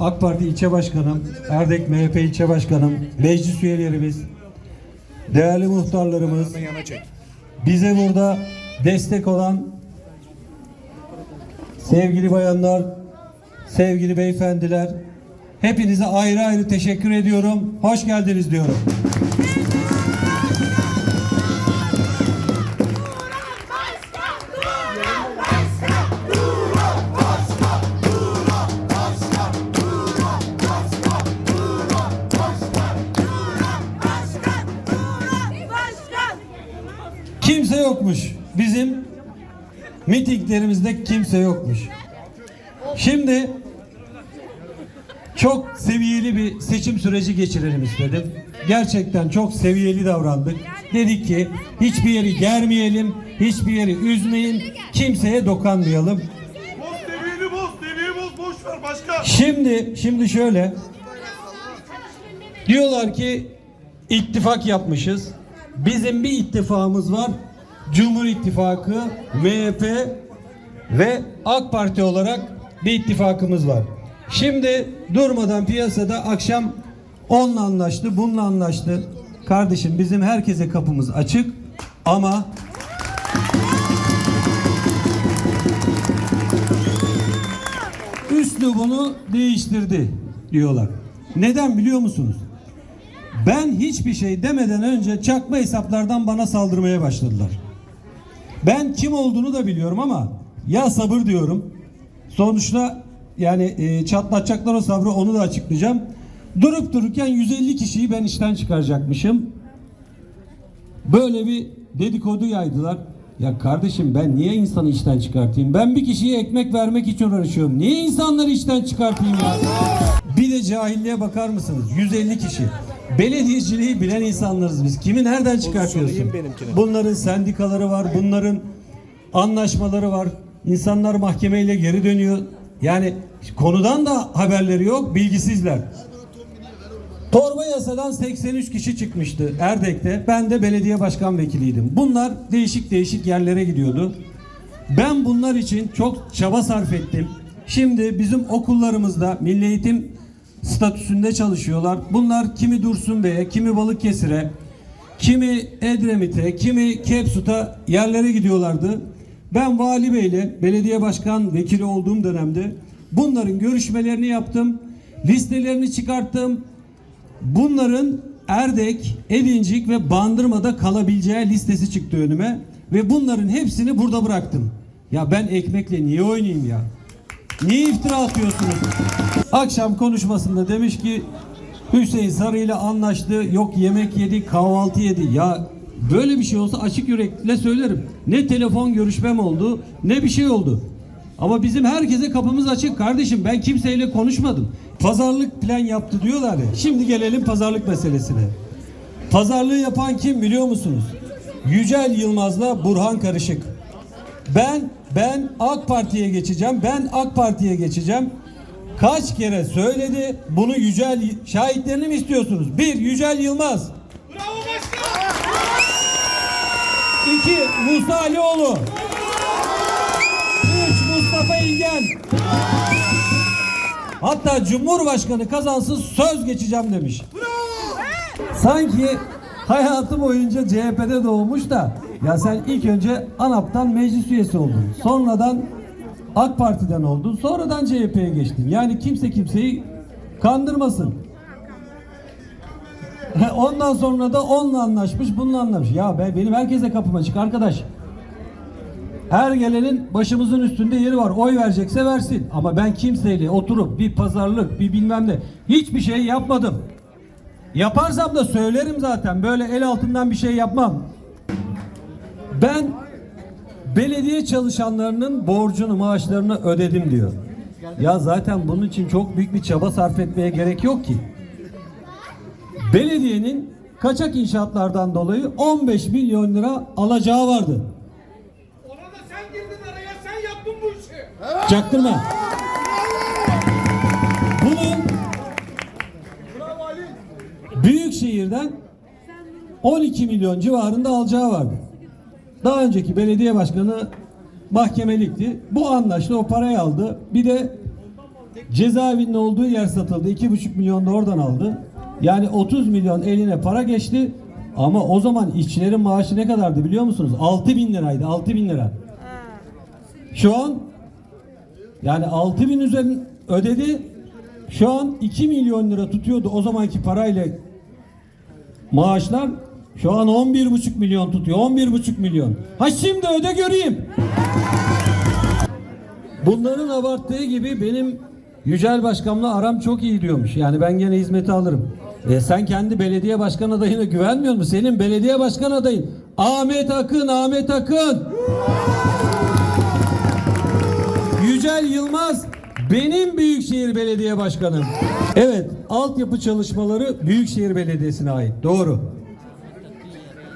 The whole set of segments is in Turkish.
AK Parti ilçe başkanım, Erdek MHP ilçe başkanım, meclis üyelerimiz, değerli muhtarlarımız, bize burada destek olan sevgili bayanlar, sevgili beyefendiler, hepinize ayrı ayrı teşekkür ediyorum. Hoş geldiniz diyorum. Yokmuş. Bizim mitinglerimizde kimse yokmuş. Şimdi çok seviyeli bir seçim süreci geçirelim istedim. Gerçekten çok seviyeli davrandık. Dedik ki hiçbir yeri germeyelim, hiçbir yeri üzmeyin, kimseye dokanmayalım. Şimdi şimdi şöyle diyorlar ki ittifak yapmışız. Bizim bir ittifakımız var. Cumhur İttifakı, MHP ve AK Parti olarak bir ittifakımız var. Şimdi durmadan piyasada akşam onunla anlaştı, bununla anlaştı. Kardeşim bizim herkese kapımız açık ama üslubunu değiştirdi diyorlar. Neden biliyor musunuz? Ben hiçbir şey demeden önce çakma hesaplardan bana saldırmaya başladılar. Ben kim olduğunu da biliyorum ama ya sabır diyorum. Sonuçta yani e, çatlatacaklar o sabrı onu da açıklayacağım. Durup dururken 150 kişiyi ben işten çıkaracakmışım. Böyle bir dedikodu yaydılar. Ya kardeşim ben niye insanı işten çıkartayım? Ben bir kişiye ekmek vermek için uğraşıyorum. Niye insanları işten çıkartayım ya? Bir de cahilliğe bakar mısınız? 150 kişi. Belediyeciliği bilen insanlarız biz. Kimi nereden çıkartıyorsun? Bunların sendikaları var, bunların anlaşmaları var. İnsanlar mahkemeyle geri dönüyor. Yani konudan da haberleri yok, bilgisizler. Torba yasadan 83 kişi çıkmıştı Erdek'te. Ben de belediye başkan vekiliydim. Bunlar değişik değişik yerlere gidiyordu. Ben bunlar için çok çaba sarf ettim. Şimdi bizim okullarımızda milli eğitim statüsünde çalışıyorlar. Bunlar kimi Dursun Bey'e, kimi Balıkesir'e, kimi Edremit'e, kimi Kepsut'a yerlere gidiyorlardı. Ben Vali Bey'le belediye başkan vekili olduğum dönemde bunların görüşmelerini yaptım. Listelerini çıkarttım. Bunların Erdek, Edincik ve Bandırma'da kalabileceği listesi çıktı önüme ve bunların hepsini burada bıraktım. Ya ben ekmekle niye oynayayım ya? Niye iftira atıyorsunuz? Akşam konuşmasında demiş ki Hüseyin Sarı ile anlaştı. Yok yemek yedi, kahvaltı yedi. Ya böyle bir şey olsa açık yürekle söylerim. Ne telefon görüşmem oldu, ne bir şey oldu. Ama bizim herkese kapımız açık kardeşim. Ben kimseyle konuşmadım. Pazarlık plan yaptı diyorlar ya. Şimdi gelelim pazarlık meselesine. Pazarlığı yapan kim biliyor musunuz? Yücel Yılmaz'la Burhan Karışık. Ben ben AK Parti'ye geçeceğim. Ben AK Parti'ye geçeceğim. Kaç kere söyledi? Bunu Yücel şahitlerini mi istiyorsunuz? Bir Yücel Yılmaz. Bravo başkan. İki Musa Alioğlu. Üç Mustafa İlgen. Hatta Cumhurbaşkanı kazansın söz geçeceğim demiş. Sanki hayatı boyunca CHP'de doğmuş da ya sen ilk önce ANAP'tan meclis üyesi oldun. Sonradan AK Parti'den oldun. Sonradan CHP'ye geçtin. Yani kimse kimseyi kandırmasın. Ondan sonra da onunla anlaşmış, bununla anlaşmış. Ya be, benim herkese kapım açık arkadaş. Her gelenin başımızın üstünde yeri var. Oy verecekse versin. Ama ben kimseyle oturup bir pazarlık, bir bilmem ne hiçbir şey yapmadım. Yaparsam da söylerim zaten. Böyle el altından bir şey yapmam. Ben belediye çalışanlarının borcunu, maaşlarını ödedim diyor. Ya zaten bunun için çok büyük bir çaba sarf etmeye gerek yok ki. Belediyenin kaçak inşaatlardan dolayı 15 milyon lira alacağı vardı. Ona da sen girdin araya, sen yaptın bu işi. Çaktırma. Bunun Bravo Ali. büyük şehirden 12 milyon civarında alacağı vardı. Daha önceki belediye başkanı mahkemelikti. Bu anlaştı o parayı aldı. Bir de Cezaevinin olduğu yer satıldı. 2,5 milyon da oradan aldı. Yani 30 milyon eline para geçti. Ama o zaman işçilerin maaşı ne kadardı biliyor musunuz? 6 bin liraydı. 6 bin lira. Şu an yani 6 bin üzerin ödedi. Şu an 2 milyon lira tutuyordu o zamanki parayla maaşlar. Şu an 11,5 milyon tutuyor. 11,5 milyon. Ha şimdi öde göreyim. Bunların abarttığı gibi benim Yücel Başkan'la aram çok iyi diyormuş. Yani ben gene hizmeti alırım. E sen kendi belediye başkan adayına güvenmiyor musun? Senin belediye başkan adayın Ahmet Akın, Ahmet Akın. Yücel Yılmaz benim Büyükşehir Belediye Başkanım. Evet, altyapı çalışmaları Büyükşehir Belediyesi'ne ait. Doğru.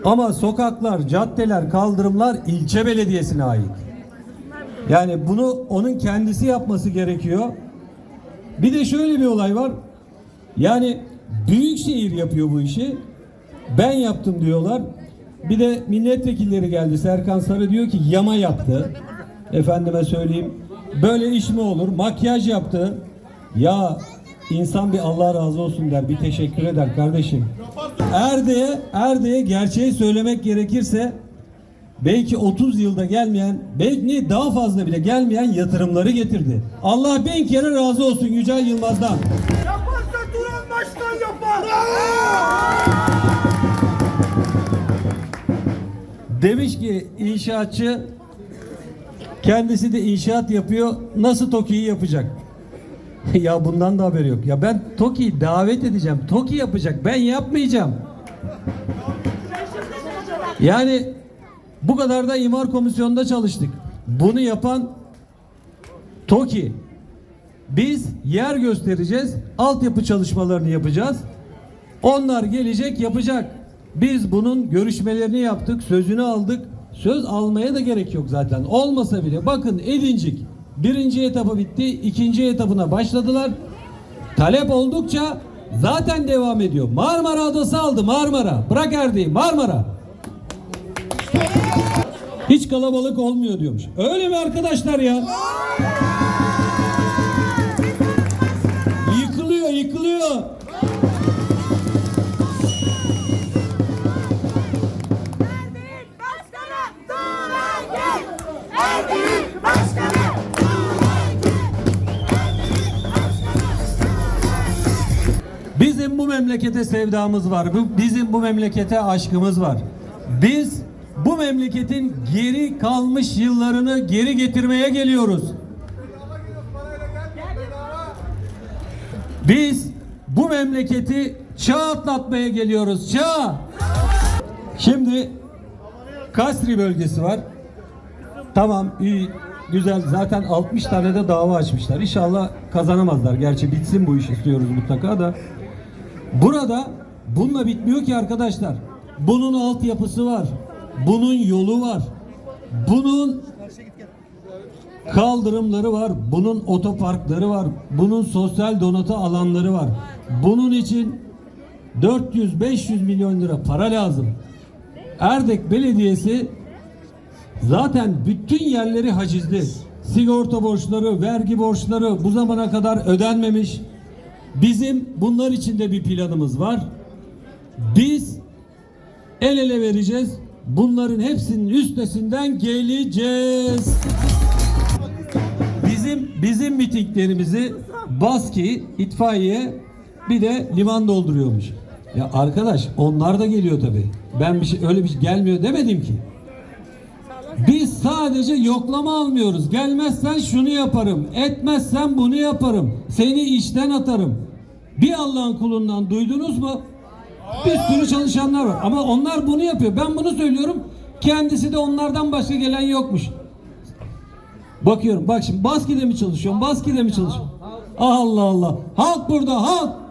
Ama sokaklar, caddeler, kaldırımlar ilçe belediyesine ait. Yani bunu onun kendisi yapması gerekiyor. Bir de şöyle bir olay var. Yani Büyükşehir yapıyor bu işi. Ben yaptım diyorlar. Bir de milletvekilleri geldi. Serkan Sarı diyor ki yama yaptı. Efendime söyleyeyim. Böyle iş mi olur? Makyaj yaptı. Ya insan bir Allah razı olsun der. Bir teşekkür eder kardeşim. Erde'ye Erde'ye gerçeği söylemek gerekirse belki 30 yılda gelmeyen, belki daha fazla bile gelmeyen yatırımları getirdi. Allah bin kere razı olsun Yücel Yılmaz'dan. Yaparsa Turan Başkan yapar. Demiş ki inşaatçı kendisi de inşaat yapıyor. Nasıl TOKİ'yi yapacak? ya bundan da haberi yok. Ya ben TOKİ'yi davet edeceğim. TOKİ yapacak. Ben yapmayacağım. Yani bu kadar da imar komisyonunda çalıştık. Bunu yapan TOKİ. Biz yer göstereceğiz. Altyapı çalışmalarını yapacağız. Onlar gelecek yapacak. Biz bunun görüşmelerini yaptık, sözünü aldık. Söz almaya da gerek yok zaten. Olmasa bile bakın Edincik birinci etabı bitti, ikinci etabına başladılar. Talep oldukça zaten devam ediyor. Marmara Adası aldı Marmara. Bırak Erdeği Marmara. Hiç kalabalık olmuyor diyormuş. Öyle mi arkadaşlar ya? Yıkılıyor, yıkılıyor. Memlekete sevdamız var. Bu- Bizim bu memlekete aşkımız var. Biz bu memleketin geri kalmış yıllarını geri getirmeye geliyoruz. Biz bu memleketi çağ atlatmaya geliyoruz. Çağ. Şimdi Kasri bölgesi var. Tamam iyi güzel zaten 60 tane de dava açmışlar. İnşallah kazanamazlar. Gerçi bitsin bu iş istiyoruz mutlaka da. Burada bununla bitmiyor ki arkadaşlar. Bunun altyapısı var. Bunun yolu var. Bunun kaldırımları var. Bunun otoparkları var. Bunun sosyal donatı alanları var. Bunun için 400-500 milyon lira para lazım. Erdek Belediyesi zaten bütün yerleri hacizli. Sigorta borçları, vergi borçları bu zamana kadar ödenmemiş. Bizim bunlar için de bir planımız var. Biz el ele vereceğiz. Bunların hepsinin üstesinden geleceğiz. Bizim bizim mitinglerimizi Baski, itfaiye bir de liman dolduruyormuş. Ya arkadaş onlar da geliyor tabii. Ben bir şey öyle bir şey gelmiyor demedim ki. Biz sadece yoklama almıyoruz. Gelmezsen şunu yaparım, etmezsen bunu yaparım. Seni işten atarım. Bir Allah'ın kulundan duydunuz mu? Bir sürü çalışanlar var. Ama onlar bunu yapıyor. Ben bunu söylüyorum. Kendisi de onlardan başka gelen yokmuş. Bakıyorum. Bak şimdi Baski'de mi çalışıyorum? Baski'de mi çalışıyorum? Allah Allah. Halk burada halk.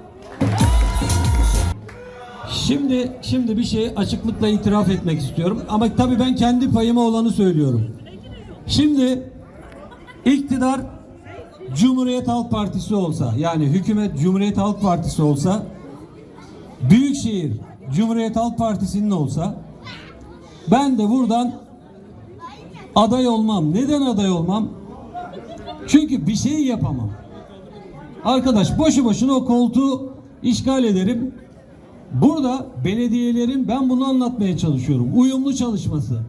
Şimdi şimdi bir şey açıklıkla itiraf etmek istiyorum. Ama tabii ben kendi payıma olanı söylüyorum. Şimdi iktidar Cumhuriyet Halk Partisi olsa yani hükümet Cumhuriyet Halk Partisi olsa Büyükşehir Cumhuriyet Halk Partisi'nin olsa ben de buradan aday olmam. Neden aday olmam? Çünkü bir şey yapamam. Arkadaş boşu boşuna o koltuğu işgal ederim. Burada belediyelerin ben bunu anlatmaya çalışıyorum. Uyumlu çalışması.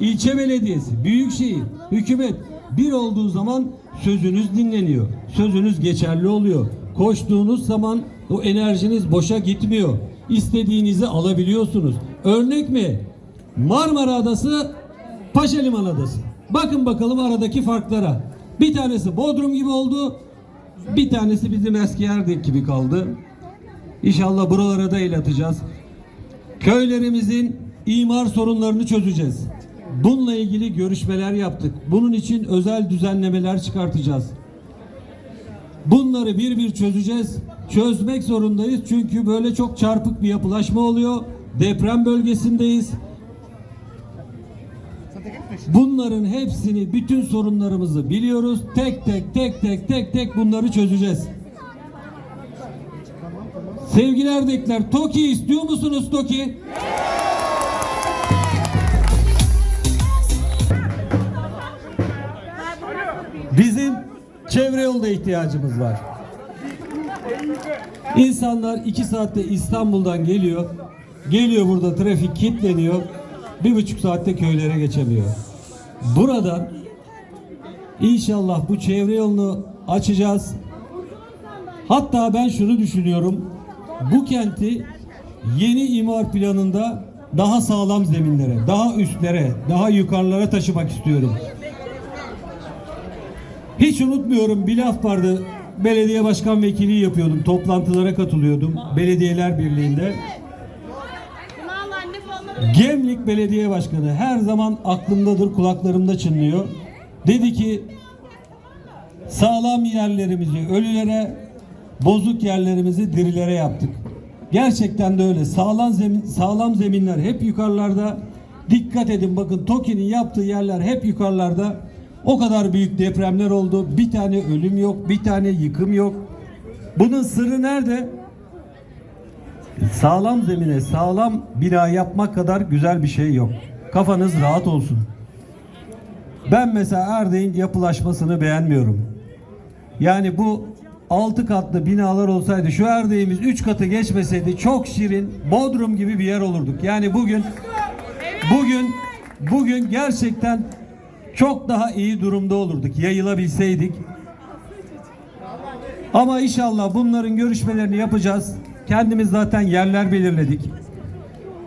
İlçe belediyesi, büyükşehir, hükümet bir olduğu zaman sözünüz dinleniyor. Sözünüz geçerli oluyor. Koştuğunuz zaman o enerjiniz boşa gitmiyor. İstediğinizi alabiliyorsunuz. Örnek mi? Marmara Adası, Paşa Liman Adası. Bakın bakalım aradaki farklara. Bir tanesi Bodrum gibi oldu. Bir tanesi bizim eski Erdek gibi kaldı. İnşallah buralara da el atacağız. Köylerimizin imar sorunlarını çözeceğiz. Bununla ilgili görüşmeler yaptık. Bunun için özel düzenlemeler çıkartacağız. Bunları bir bir çözeceğiz. Çözmek zorundayız çünkü böyle çok çarpık bir yapılaşma oluyor. Deprem bölgesindeyiz. Bunların hepsini, bütün sorunlarımızı biliyoruz. Tek tek tek tek tek tek bunları çözeceğiz. Sevgili Erdekler, TOKİ istiyor musunuz TOKİ? Bizim çevre yolda ihtiyacımız var. İnsanlar iki saatte İstanbul'dan geliyor. Geliyor burada trafik kilitleniyor. Bir buçuk saatte köylere geçemiyor. Buradan inşallah bu çevre yolunu açacağız. Hatta ben şunu düşünüyorum. Bu kenti yeni imar planında daha sağlam zeminlere, daha üstlere, daha yukarılara taşımak istiyorum. Hiç unutmuyorum bir laf vardı. Belediye başkan vekiliği yapıyordum. Toplantılara katılıyordum. Belediyeler Birliği'nde. Gemlik Belediye Başkanı her zaman aklımdadır, kulaklarımda çınlıyor. Dedi ki sağlam yerlerimizi ölülere, bozuk yerlerimizi dirilere yaptık. Gerçekten de öyle. Sağlam zemin, sağlam zeminler hep yukarılarda. Dikkat edin bakın TOKİ'nin yaptığı yerler hep yukarılarda. O kadar büyük depremler oldu. Bir tane ölüm yok, bir tane yıkım yok. Bunun sırrı nerede? Sağlam zemine sağlam bina yapmak kadar güzel bir şey yok. Kafanız rahat olsun. Ben mesela Erdek'in yapılaşmasını beğenmiyorum. Yani bu altı katlı binalar olsaydı şu Erdek'imiz üç katı geçmeseydi çok şirin Bodrum gibi bir yer olurduk. Yani bugün bugün bugün gerçekten çok daha iyi durumda olurduk yayılabilseydik. Ama inşallah bunların görüşmelerini yapacağız. Kendimiz zaten yerler belirledik.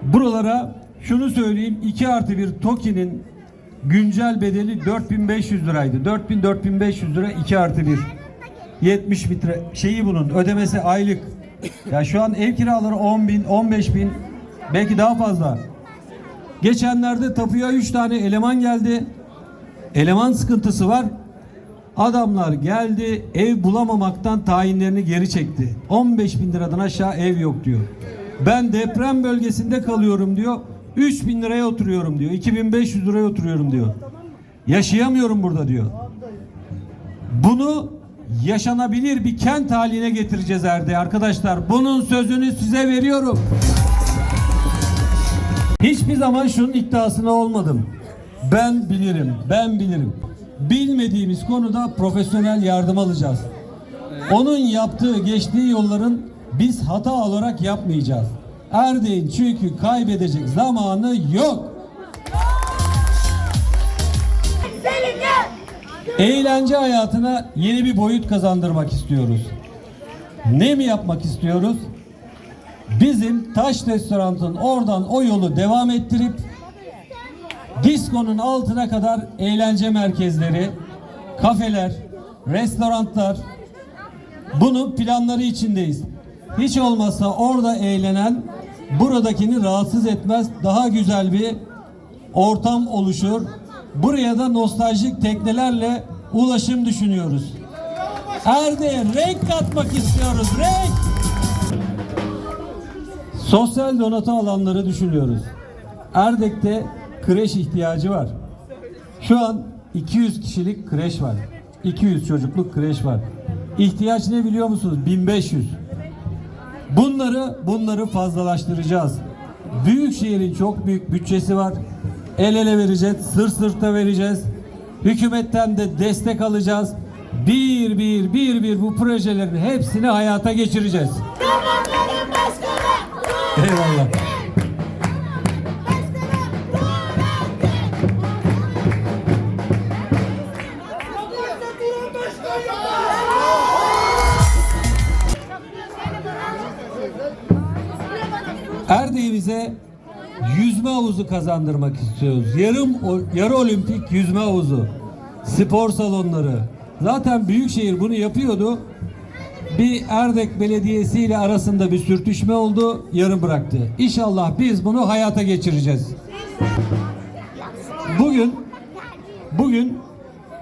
Buralara şunu söyleyeyim 2 artı 1 TOKİ'nin güncel bedeli 4500 liraydı. 4000-4500 lira 2 artı 1. 70 metre şeyi bunun ödemesi aylık. Ya şu an ev kiraları 10 bin, 15 bin belki daha fazla. Geçenlerde tapuya 3 tane eleman geldi. Eleman sıkıntısı var. Adamlar geldi ev bulamamaktan tayinlerini geri çekti. 15 bin liradan aşağı ev yok diyor. Ben deprem bölgesinde kalıyorum diyor. 3 bin liraya oturuyorum diyor. 2500 liraya oturuyorum diyor. Yaşayamıyorum burada diyor. Bunu yaşanabilir bir kent haline getireceğiz Erde arkadaşlar. Bunun sözünü size veriyorum. Hiçbir zaman şunun iddiasına olmadım. Ben bilirim, ben bilirim. Bilmediğimiz konuda profesyonel yardım alacağız. Onun yaptığı, geçtiği yolların biz hata olarak yapmayacağız. Erdek'in çünkü kaybedecek zamanı yok. Eğlence hayatına yeni bir boyut kazandırmak istiyoruz. Ne mi yapmak istiyoruz? Bizim Taş Restorant'ın oradan o yolu devam ettirip Disko'nun altına kadar eğlence merkezleri, kafeler, restoranlar bunun planları içindeyiz. Hiç olmazsa orada eğlenen buradakini rahatsız etmez. Daha güzel bir ortam oluşur. Buraya da nostaljik teknelerle ulaşım düşünüyoruz. Erde'ye renk katmak istiyoruz. Renk! Sosyal donatı alanları düşünüyoruz. Erdek'te kreş ihtiyacı var. Şu an 200 kişilik kreş var. 200 çocukluk kreş var. İhtiyaç ne biliyor musunuz? 1500. Bunları bunları fazlalaştıracağız. Büyükşehir'in çok büyük bütçesi var. El ele vereceğiz, sır sırta vereceğiz. Hükümetten de destek alacağız. bir bir bir bir bu projelerin hepsini hayata geçireceğiz. Eyvallah. Erdeğimize yüzme havuzu kazandırmak istiyoruz. Yarım yarı olimpik yüzme havuzu. Spor salonları. Zaten Büyükşehir bunu yapıyordu. Bir Erdek Belediyesi ile arasında bir sürtüşme oldu, yarım bıraktı. İnşallah biz bunu hayata geçireceğiz. Bugün bugün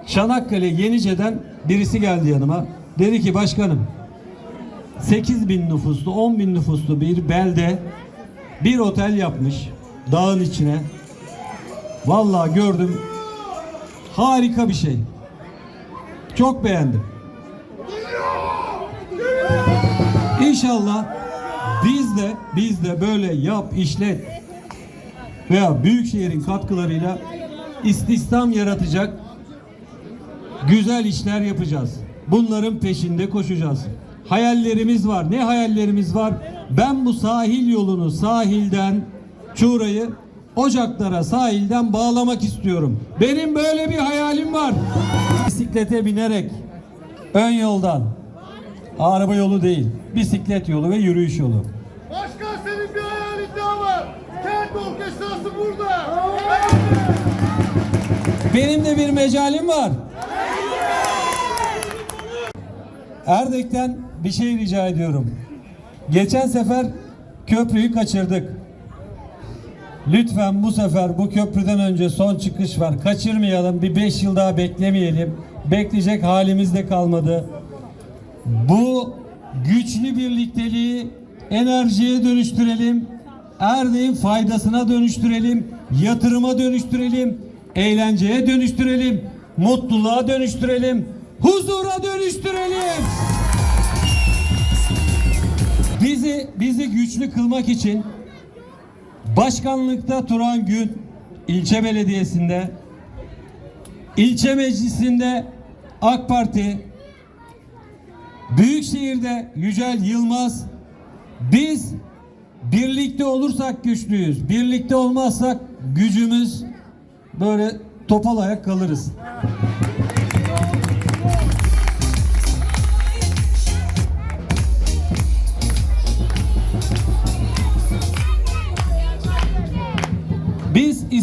Çanakkale Yenice'den birisi geldi yanıma. Dedi ki başkanım 8 bin nüfuslu 10 bin nüfuslu bir belde bir otel yapmış dağın içine. Vallahi gördüm. Harika bir şey. Çok beğendim. İnşallah biz de biz de böyle yap işlet veya büyükşehirin katkılarıyla istihdam yaratacak güzel işler yapacağız. Bunların peşinde koşacağız. Hayallerimiz var. Ne hayallerimiz var? Ben bu sahil yolunu sahilden Çuğra'yı Ocaklara sahilden bağlamak istiyorum. Benim böyle bir hayalim var. Bisiklete binerek ön yoldan araba yolu değil, bisiklet yolu ve yürüyüş yolu. Başkan senin bir hayalin daha var. Kent orkestrası burada. Benim de bir mecalim var. Erdek'ten bir şey rica ediyorum. Geçen sefer köprüyü kaçırdık. Lütfen bu sefer bu köprüden önce son çıkış var. Kaçırmayalım. Bir beş yıl daha beklemeyelim. Bekleyecek halimiz de kalmadı. Bu güçlü birlikteliği enerjiye dönüştürelim. Erdek'in faydasına dönüştürelim. Yatırıma dönüştürelim. Eğlenceye dönüştürelim. Mutluluğa dönüştürelim. Huzura dönüştürelim. Bizi bizi güçlü kılmak için başkanlıkta Turan Gün ilçe belediyesinde ilçe meclisinde AK Parti Büyükşehir'de Yücel Yılmaz biz birlikte olursak güçlüyüz. Birlikte olmazsak gücümüz böyle topal ayak kalırız.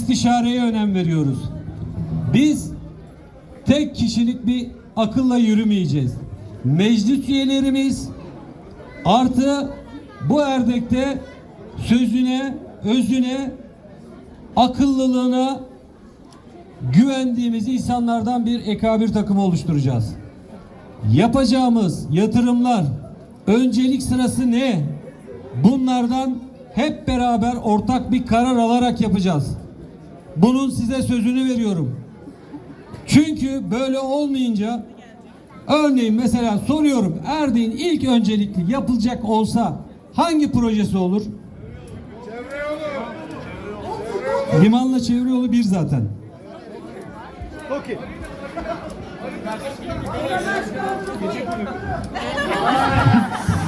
İstişareye önem veriyoruz. Biz tek kişilik bir akılla yürümeyeceğiz. Meclis üyelerimiz artı bu erdekte sözüne, özüne, akıllılığına güvendiğimiz insanlardan bir ekabir takımı oluşturacağız. Yapacağımız yatırımlar öncelik sırası ne? Bunlardan hep beraber ortak bir karar alarak yapacağız. Bunun size sözünü veriyorum. Çünkü böyle olmayınca örneğin mesela soruyorum Erdek'in ilk öncelikli yapılacak olsa hangi projesi olur? Çevre yolu. Limanla çevre yolu bir zaten. Okey.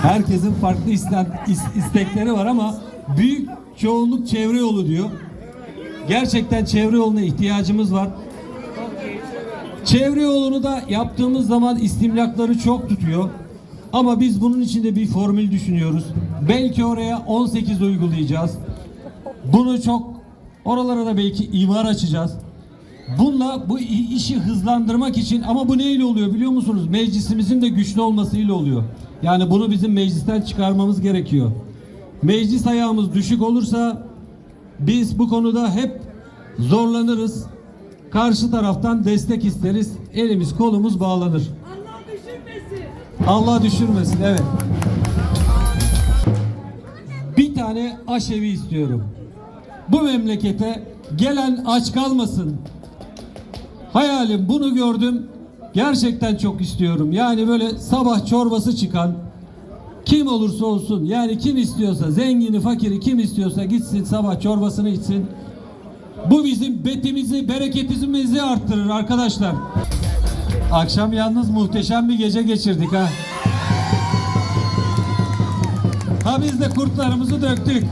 Herkesin farklı istekleri var ama büyük çoğunluk çevre yolu diyor. Gerçekten çevre yoluna ihtiyacımız var. Çevre yolunu da yaptığımız zaman istimlakları çok tutuyor. Ama biz bunun için de bir formül düşünüyoruz. Belki oraya 18 uygulayacağız. Bunu çok oralara da belki imar açacağız. Bununla bu işi hızlandırmak için ama bu neyle oluyor biliyor musunuz? Meclisimizin de güçlü olmasıyla oluyor. Yani bunu bizim meclisten çıkarmamız gerekiyor. Meclis ayağımız düşük olursa biz bu konuda hep zorlanırız. Karşı taraftan destek isteriz. Elimiz kolumuz bağlanır. Allah düşünmesin. Allah düşürmesin evet. Bir tane aşevi istiyorum. Bu memlekete gelen aç kalmasın. Hayalim bunu gördüm. Gerçekten çok istiyorum. Yani böyle sabah çorbası çıkan kim olursa olsun yani kim istiyorsa zengini fakiri kim istiyorsa gitsin sabah çorbasını içsin. Bu bizim betimizi bereketimizi arttırır arkadaşlar. Akşam yalnız muhteşem bir gece geçirdik ha. Ha biz de kurtlarımızı döktük. Yine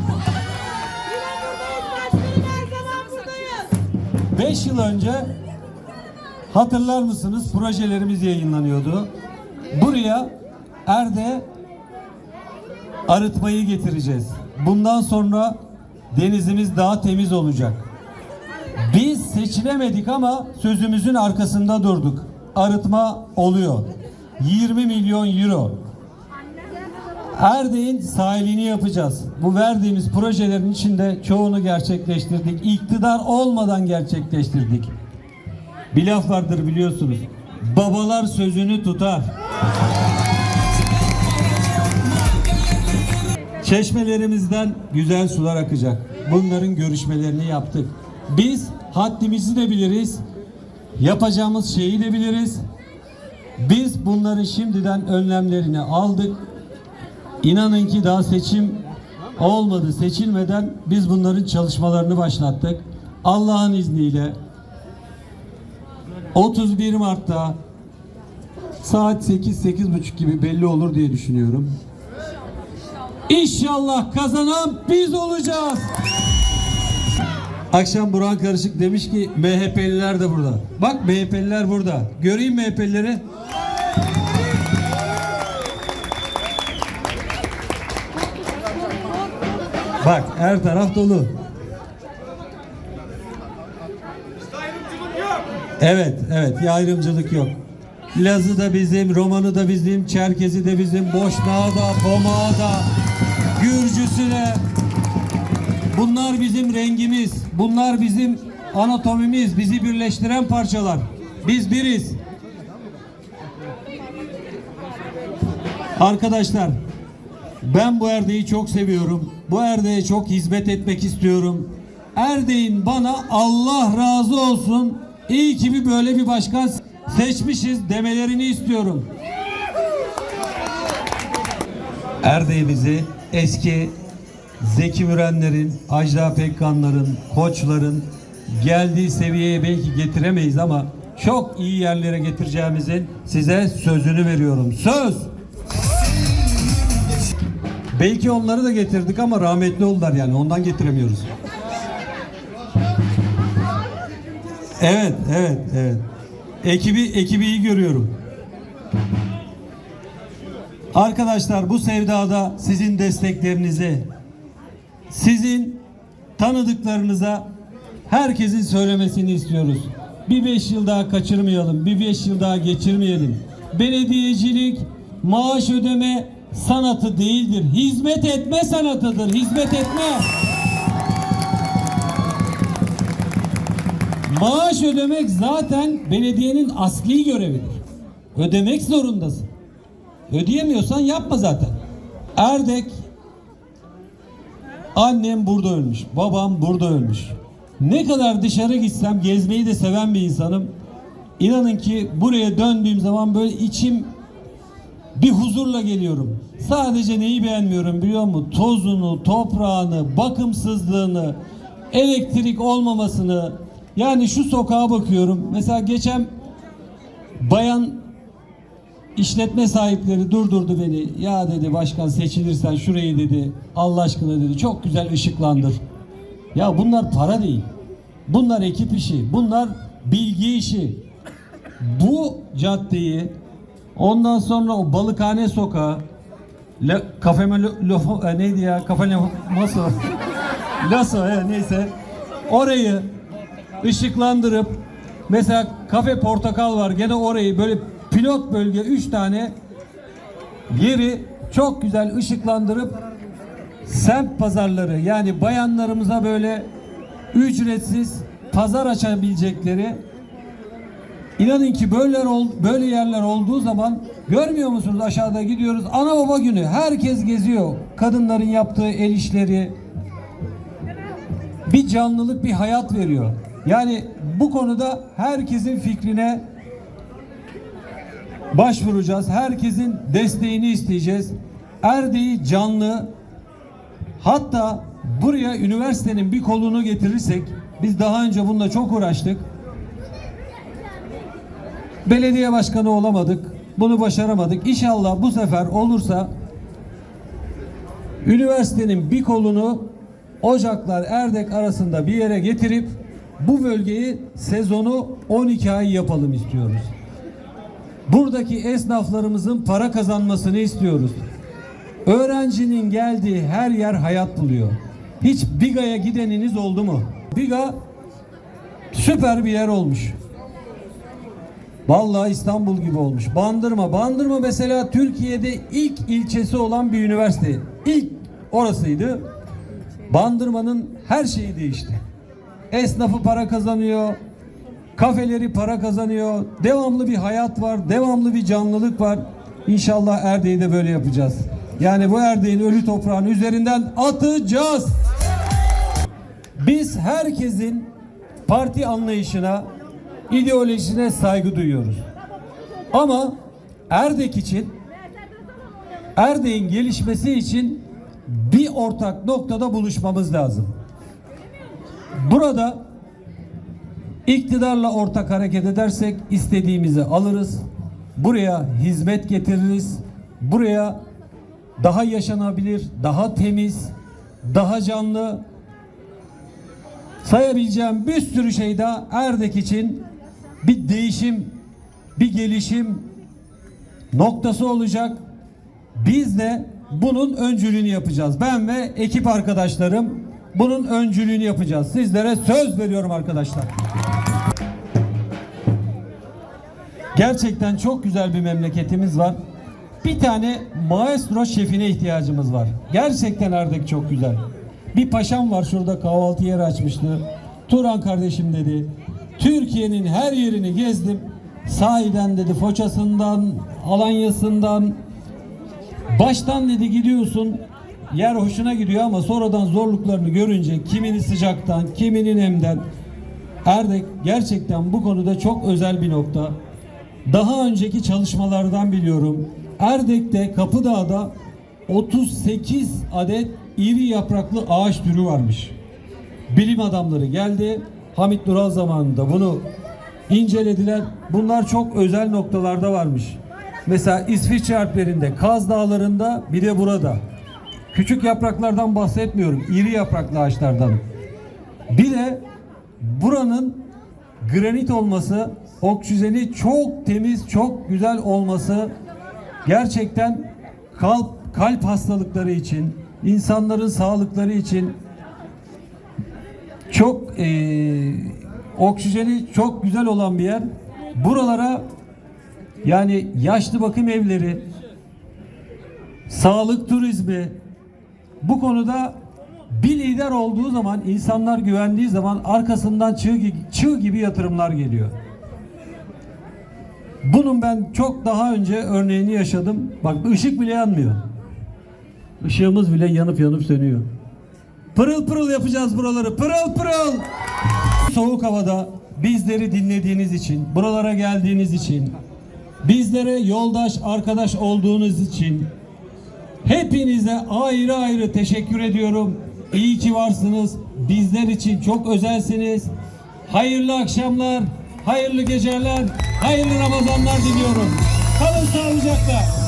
buradayız başkanım her zaman buradayız. 5 yıl önce hatırlar mısınız projelerimiz yayınlanıyordu. Buraya Erde arıtmayı getireceğiz. Bundan sonra denizimiz daha temiz olacak. Biz seçilemedik ama sözümüzün arkasında durduk. Arıtma oluyor. 20 milyon euro. Erdek'in sahilini yapacağız. Bu verdiğimiz projelerin içinde çoğunu gerçekleştirdik. İktidar olmadan gerçekleştirdik. Bir laf vardır biliyorsunuz. Babalar sözünü tutar. Çeşmelerimizden güzel sular akacak. Bunların görüşmelerini yaptık. Biz haddimizi de biliriz. Yapacağımız şeyi de biliriz. Biz bunların şimdiden önlemlerini aldık. İnanın ki daha seçim olmadı. Seçilmeden biz bunların çalışmalarını başlattık. Allah'ın izniyle 31 Mart'ta saat 8-8.30 gibi belli olur diye düşünüyorum. İnşallah kazanan biz olacağız. Akşam Burhan Karışık demiş ki MHP'liler de burada. Bak MHP'liler burada. Göreyim MHP'lileri. Bak her taraf dolu. Evet, evet. Bir ayrımcılık yok. Lazı da bizim, Romanı da bizim, Çerkezi de bizim, Boşnağı da, Pomağı da, Gürcüsü de. Bunlar bizim rengimiz. Bunlar bizim anatomimiz. Bizi birleştiren parçalar. Biz biriz. Arkadaşlar ben bu Erdek'i çok seviyorum. Bu Erdek'e çok hizmet etmek istiyorum. Erdek'in bana Allah razı olsun. İyi ki bir böyle bir başkan seçmişiz demelerini istiyorum. Erdek'imizi eski Zeki Mürenlerin, Ajda Pekkanların, Koçların geldiği seviyeye belki getiremeyiz ama çok iyi yerlere getireceğimizin size sözünü veriyorum. Söz! Belki onları da getirdik ama rahmetli oldular yani ondan getiremiyoruz. Evet, evet, evet. Ekibi ekibi iyi görüyorum. Arkadaşlar bu sevdada sizin desteklerinizi, sizin tanıdıklarınıza herkesin söylemesini istiyoruz. Bir beş yıl daha kaçırmayalım, bir beş yıl daha geçirmeyelim. Belediyecilik maaş ödeme sanatı değildir. Hizmet etme sanatıdır. Hizmet etme. Maaş ödemek zaten belediyenin asli görevidir. Ödemek zorundasın. Ödeyemiyorsan yapma zaten. Erdek Annem burada ölmüş. Babam burada ölmüş. Ne kadar dışarı gitsem gezmeyi de seven bir insanım. İnanın ki buraya döndüğüm zaman böyle içim bir huzurla geliyorum. Sadece neyi beğenmiyorum biliyor musun? Tozunu, toprağını, bakımsızlığını, elektrik olmamasını. Yani şu sokağa bakıyorum. Mesela geçen bayan İşletme sahipleri durdurdu beni. Ya dedi başkan seçilirsen şurayı dedi. Allah aşkına dedi. Çok güzel ışıklandır. Ya bunlar para değil. Bunlar ekip işi. Bunlar bilgi işi. Bu caddeyi ondan sonra o balıkhane sokağı Le, kafeme lo, lofo- e, neydi ya? Kafene maso. Laso he, neyse. Orayı ışıklandırıp mesela kafe portakal var gene orayı böyle pilot bölge 3 tane yeri çok güzel ışıklandırıp semt pazarları yani bayanlarımıza böyle ücretsiz pazar açabilecekleri İnanın ki böyle böyle yerler olduğu zaman görmüyor musunuz? Aşağıda gidiyoruz. Ana baba günü. Herkes geziyor. Kadınların yaptığı el işleri. Bir canlılık bir hayat veriyor. Yani bu konuda herkesin fikrine başvuracağız. Herkesin desteğini isteyeceğiz. Erdek'i canlı hatta buraya üniversitenin bir kolunu getirirsek biz daha önce bununla çok uğraştık. Belediye başkanı olamadık. Bunu başaramadık. İnşallah bu sefer olursa üniversitenin bir kolunu Ocaklar Erdek arasında bir yere getirip bu bölgeyi sezonu 12 ay yapalım istiyoruz. Buradaki esnaflarımızın para kazanmasını istiyoruz. Öğrencinin geldiği her yer hayat buluyor. Hiç Biga'ya gideniniz oldu mu? Biga süper bir yer olmuş. Vallahi İstanbul gibi olmuş. Bandırma. Bandırma mesela Türkiye'de ilk ilçesi olan bir üniversite. İlk orasıydı. Bandırma'nın her şeyi değişti. Esnafı para kazanıyor. Kafeleri para kazanıyor. Devamlı bir hayat var. Devamlı bir canlılık var. İnşallah Erdek'i de böyle yapacağız. Yani bu Erdek'in ölü toprağın üzerinden atacağız. Biz herkesin parti anlayışına, ideolojisine saygı duyuyoruz. Ama Erdek için Erdek'in gelişmesi için bir ortak noktada buluşmamız lazım. Burada iktidarla ortak hareket edersek istediğimizi alırız. Buraya hizmet getiririz. Buraya daha yaşanabilir, daha temiz, daha canlı, sayabileceğim bir sürü şey daha Erdek için bir değişim, bir gelişim noktası olacak. Biz de bunun öncülüğünü yapacağız. Ben ve ekip arkadaşlarım bunun öncülüğünü yapacağız. Sizlere söz veriyorum arkadaşlar. Gerçekten çok güzel bir memleketimiz var. Bir tane maestro şefine ihtiyacımız var. Gerçekten Erdek çok güzel. Bir paşam var şurada kahvaltı yeri açmıştı. Turan kardeşim dedi. Türkiye'nin her yerini gezdim. Sahiden dedi Foça'sından, Alanya'sından, Baştan dedi gidiyorsun yer hoşuna gidiyor ama sonradan zorluklarını görünce kimini sıcaktan, kimini nemden Erdek gerçekten bu konuda çok özel bir nokta. Daha önceki çalışmalardan biliyorum. Erdek'te Kapıdağ'da 38 adet iri yapraklı ağaç türü varmış. Bilim adamları geldi. Hamit Nural zamanında bunu incelediler. Bunlar çok özel noktalarda varmış. Mesela İsviçre Alplerinde, Kaz Dağları'nda bir de burada. Küçük yapraklardan bahsetmiyorum. iri yapraklı ağaçlardan. Bir de buranın granit olması, oksijeni çok temiz, çok güzel olması gerçekten kalp kalp hastalıkları için, insanların sağlıkları için çok eee, oksijeni çok güzel olan bir yer. Buralara yani yaşlı bakım evleri, sağlık turizmi bu konuda bir lider olduğu zaman, insanlar güvendiği zaman arkasından çığ, çığ gibi yatırımlar geliyor. Bunun ben çok daha önce örneğini yaşadım. Bak ışık bile yanmıyor. Işığımız bile yanıp yanıp sönüyor. Pırıl pırıl yapacağız buraları. Pırıl pırıl. Soğuk havada bizleri dinlediğiniz için, buralara geldiğiniz için, bizlere yoldaş, arkadaş olduğunuz için hepinize ayrı ayrı teşekkür ediyorum. İyi ki varsınız. Bizler için çok özelsiniz. Hayırlı akşamlar, hayırlı geceler, hayırlı Ramazanlar diliyorum. Kalın sağlıcakla.